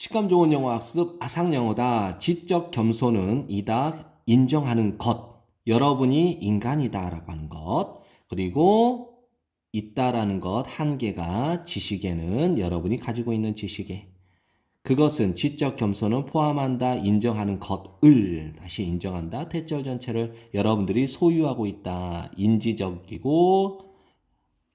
식감 좋은 영어 학습 아상 영어다. 지적 겸손은 이다 인정하는 것. 여러분이 인간이다라고 하는 것. 그리고 있다라는 것 한계가 지식에는 여러분이 가지고 있는 지식에 그것은 지적 겸손은 포함한다 인정하는 것을 다시 인정한다 대절 전체를 여러분들이 소유하고 있다 인지적이고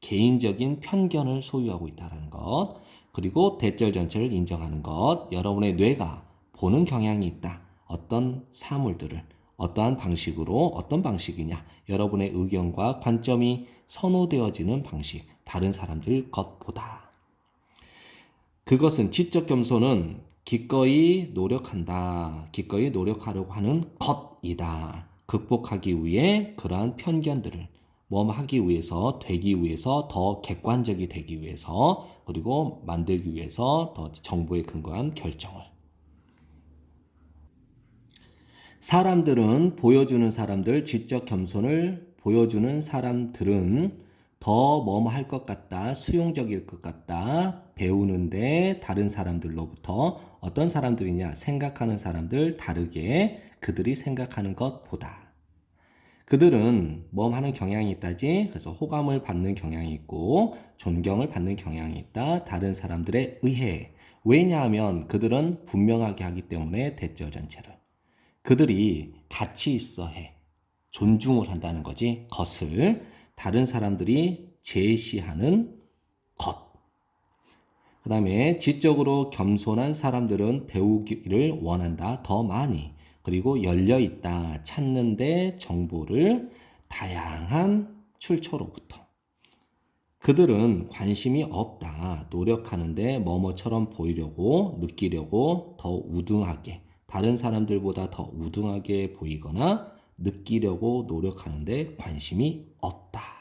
개인적인 편견을 소유하고 있다는 것 그리고 대절 전체를 인정하는 것 여러분의 뇌가 보는 경향이 있다 어떤 사물들을 어떠한 방식으로 어떤 방식이냐 여러분의 의견과 관점이 선호되어지는 방식 다른 사람들 것보다 그것은 지적 겸손은 기꺼이 노력한다. 기꺼이 노력하려고 하는 것이다. 극복하기 위해 그러한 편견들을 뭐 하기 위해서 되기 위해서 더 객관적이 되기 위해서 그리고 만들기 위해서 더 정보에 근거한 결정을 사람들은 보여주는 사람들 지적 겸손을 보여주는 사람들은 더 뭐뭐 할 것 같다, 수용적일 것 같다, 배우는데 다른 사람들로부터 어떤 사람들이냐, 생각하는 사람들 다르게 그들이 생각하는 것보다. 그들은 뭐 하는 경향이 있다지? 그래서 호감을 받는 경향이 있고, 존경을 받는 경향이 있다, 다른 사람들에 의해. 왜냐하면 그들은 분명하게 하기 때문에 대절 전체를. 그들이 같이 있어 해. 존중을 한다는 거지. 것을. 다른 사람들이 제시하는 것. 그 다음에 지적으로 겸손한 사람들은 배우기를 원한다. 더 많이. 그리고 열려 있다. 찾는데 정보를 다양한 출처로부터. 그들은 관심이 없다. 노력하는데 뭐뭐처럼 보이려고, 느끼려고 더 우등하게, 다른 사람들보다 더 우등하게 보이거나 느끼려고 노력하는데 관심이 없다.